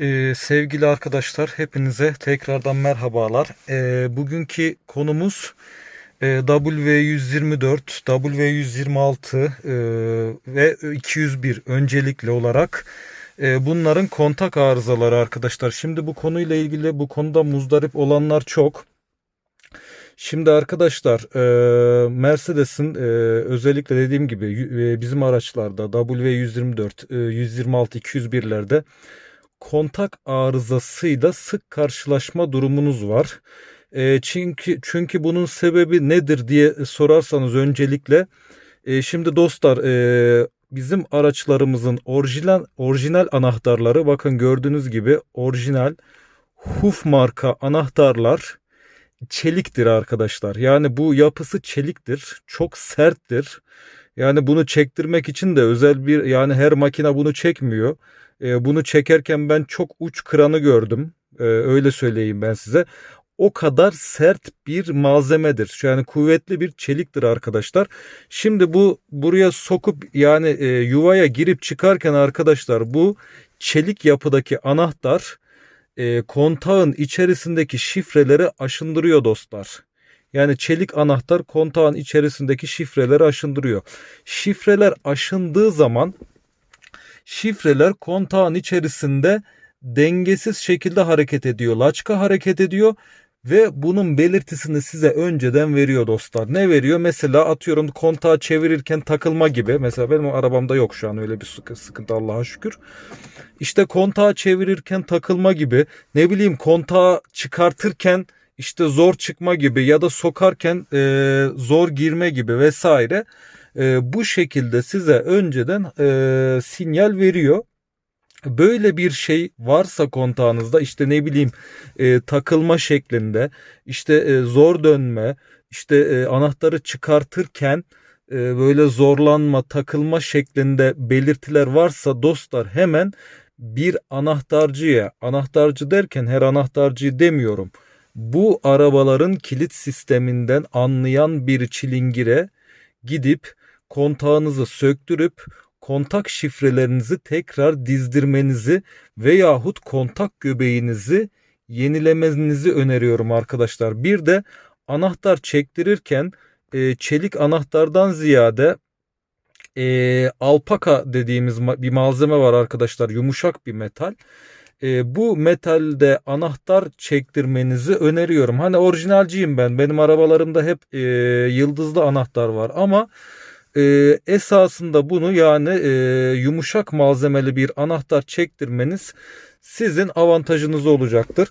Ee, sevgili arkadaşlar hepinize tekrardan merhabalar. Ee, bugünkü konumuz e, W124, W126 e, ve 201 öncelikli olarak e, bunların kontak arızaları arkadaşlar. Şimdi bu konuyla ilgili bu konuda muzdarip olanlar çok. Şimdi arkadaşlar e, Mercedes'in e, özellikle dediğim gibi e, bizim araçlarda W124, e, 126, 201'lerde kontak arızasıyla sık karşılaşma durumunuz var. E, çünkü çünkü bunun sebebi nedir diye sorarsanız öncelikle e, şimdi dostlar e, bizim araçlarımızın orijinal orijinal anahtarları bakın gördüğünüz gibi orijinal Huf marka anahtarlar çeliktir arkadaşlar. Yani bu yapısı çeliktir. Çok serttir. Yani bunu çektirmek için de özel bir yani her makine bunu çekmiyor. E, bunu çekerken ben çok uç kıranı gördüm. E, öyle söyleyeyim ben size. O kadar sert bir malzemedir. Yani kuvvetli bir çeliktir arkadaşlar. Şimdi bu buraya sokup yani e, yuvaya girip çıkarken arkadaşlar bu çelik yapıdaki anahtar e, kontağın içerisindeki şifreleri aşındırıyor dostlar. Yani çelik anahtar kontağın içerisindeki şifreleri aşındırıyor. Şifreler aşındığı zaman şifreler kontağın içerisinde dengesiz şekilde hareket ediyor. Laçka hareket ediyor ve bunun belirtisini size önceden veriyor dostlar. Ne veriyor? Mesela atıyorum kontağı çevirirken takılma gibi. Mesela benim arabamda yok şu an öyle bir sıkı- sıkıntı Allah'a şükür. İşte kontağı çevirirken takılma gibi. Ne bileyim kontağı çıkartırken işte zor çıkma gibi ya da sokarken e, zor girme gibi vesaire. E, bu şekilde size önceden e, sinyal veriyor. Böyle bir şey varsa kontağınızda işte ne bileyim e, takılma şeklinde işte e, zor dönme işte e, anahtarı çıkartırken e, böyle zorlanma takılma şeklinde belirtiler varsa dostlar hemen bir anahtarcıya anahtarcı derken her anahtarcıyı demiyorum bu arabaların kilit sisteminden anlayan bir çilingire gidip kontağınızı söktürüp kontak şifrelerinizi tekrar dizdirmenizi veyahut kontak göbeğinizi yenilemenizi öneriyorum arkadaşlar. Bir de anahtar çektirirken e, çelik anahtardan ziyade e, alpaka dediğimiz ma- bir malzeme var arkadaşlar. Yumuşak bir metal. E, bu metalde anahtar çektirmenizi öneriyorum. Hani orijinalciyim ben. Benim arabalarımda hep e, yıldızlı anahtar var ama e, esasında bunu yani e, yumuşak malzemeli bir anahtar çektirmeniz sizin avantajınız olacaktır.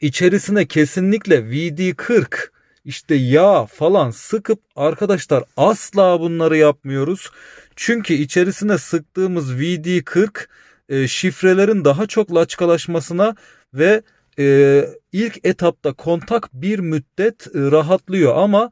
İçerisine kesinlikle VD40 işte yağ falan sıkıp arkadaşlar asla bunları yapmıyoruz. Çünkü içerisine sıktığımız VD40 e, şifrelerin daha çok laçkalaşmasına ve e, ilk etapta kontak bir müddet e, rahatlıyor ama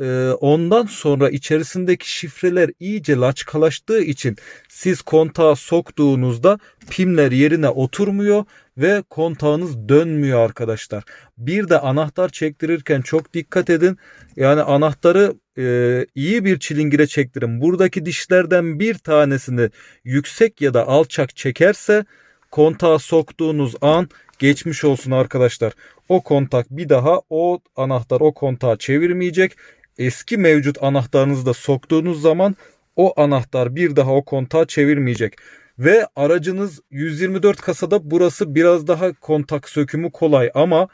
e, ondan sonra içerisindeki şifreler iyice laçkalaştığı için siz kontağa soktuğunuzda pimler yerine oturmuyor ve kontağınız dönmüyor arkadaşlar. Bir de anahtar çektirirken çok dikkat edin. Yani anahtarı e, iyi bir çilingire çektirin. Buradaki dişlerden bir tanesini yüksek ya da alçak çekerse kontağa soktuğunuz an geçmiş olsun arkadaşlar. O kontak bir daha o anahtar o kontağı çevirmeyecek. Eski mevcut anahtarınızı da soktuğunuz zaman o anahtar bir daha o kontağı çevirmeyecek. Ve aracınız 124 kasada burası biraz daha kontak sökümü kolay ama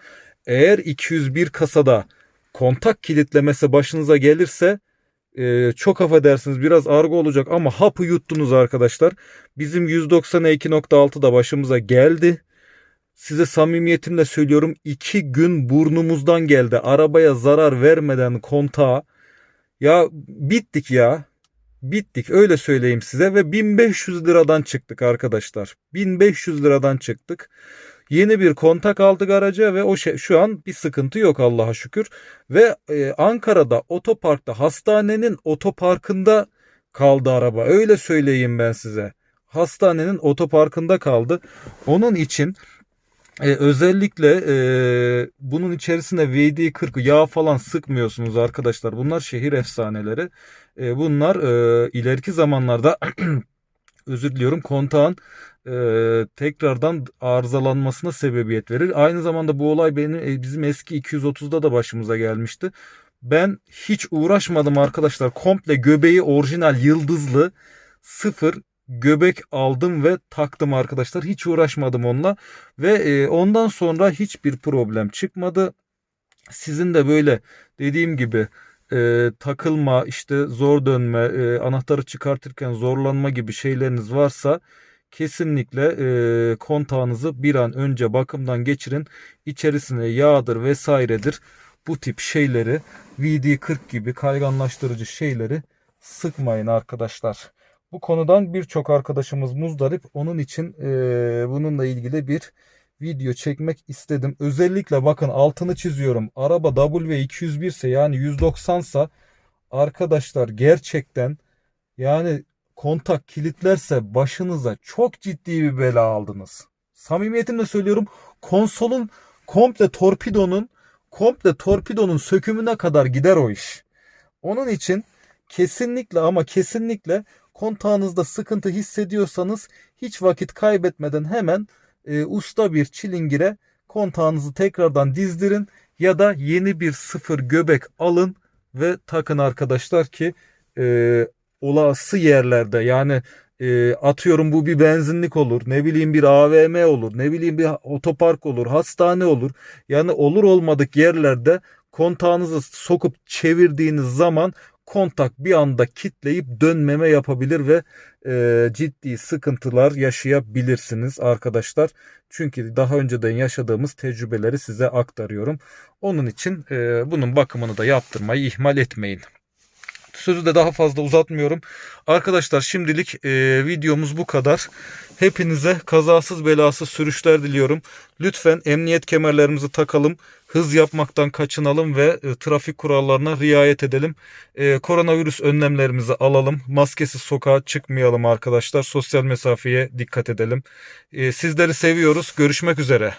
eğer 201 kasada kontak kilitlemesi başınıza gelirse e, çok affedersiniz biraz argo olacak ama hapı yuttunuz arkadaşlar. Bizim 192.6 da başımıza geldi. Size samimiyetimle söylüyorum iki gün burnumuzdan geldi. Arabaya zarar vermeden kontağa. Ya bittik ya. Bittik öyle söyleyeyim size ve 1500 liradan çıktık arkadaşlar. 1500 liradan çıktık. Yeni bir kontak aldık araca ve o şey, şu an bir sıkıntı yok Allah'a şükür. Ve e, Ankara'da otoparkta hastanenin otoparkında kaldı araba. Öyle söyleyeyim ben size. Hastanenin otoparkında kaldı. Onun için e, özellikle e, bunun içerisine VD40 yağ falan sıkmıyorsunuz arkadaşlar. Bunlar şehir efsaneleri. E, bunlar e, ileriki zamanlarda özür diliyorum kontağın e, tekrardan arızalanmasına sebebiyet verir. Aynı zamanda bu olay benim e, bizim eski 230'da da başımıza gelmişti. Ben hiç uğraşmadım arkadaşlar. Komple göbeği orijinal yıldızlı sıfır göbek aldım ve taktım arkadaşlar. Hiç uğraşmadım onunla ve e, ondan sonra hiçbir problem çıkmadı. Sizin de böyle dediğim gibi e, takılma, işte zor dönme, e, anahtarı çıkartırken zorlanma gibi şeyleriniz varsa kesinlikle e, kontağınızı bir an önce bakımdan geçirin. İçerisine yağdır vesairedir. Bu tip şeyleri VD40 gibi kayganlaştırıcı şeyleri sıkmayın arkadaşlar. Bu konudan birçok arkadaşımız muzdarip. Onun için e, bununla ilgili bir video çekmek istedim. Özellikle bakın altını çiziyorum. Araba W201 ise yani 190 sa arkadaşlar gerçekten yani kontak kilitlerse başınıza çok ciddi bir bela aldınız. Samimiyetimle söylüyorum. Konsolun komple torpidonun komple torpidonun sökümüne kadar gider o iş. Onun için kesinlikle ama kesinlikle kontağınızda sıkıntı hissediyorsanız hiç vakit kaybetmeden hemen e, usta bir çilingire kontağınızı tekrardan dizdirin ya da yeni bir sıfır göbek alın ve takın arkadaşlar ki e, olası yerlerde yani e, atıyorum bu bir benzinlik olur ne bileyim bir AVM olur ne bileyim bir otopark olur hastane olur yani olur olmadık yerlerde kontağınızı sokup çevirdiğiniz zaman kontak bir anda kitleyip dönmeme yapabilir ve e, ciddi sıkıntılar yaşayabilirsiniz arkadaşlar. Çünkü daha önceden yaşadığımız tecrübeleri size aktarıyorum. Onun için e, bunun bakımını da yaptırmayı ihmal etmeyin. Sözü de daha fazla uzatmıyorum. Arkadaşlar şimdilik e, videomuz bu kadar. Hepinize kazasız belasız sürüşler diliyorum. Lütfen emniyet kemerlerimizi takalım. Hız yapmaktan kaçınalım ve e, trafik kurallarına riayet edelim. E, koronavirüs önlemlerimizi alalım. Maskesiz sokağa çıkmayalım arkadaşlar. Sosyal mesafeye dikkat edelim. E, sizleri seviyoruz. Görüşmek üzere.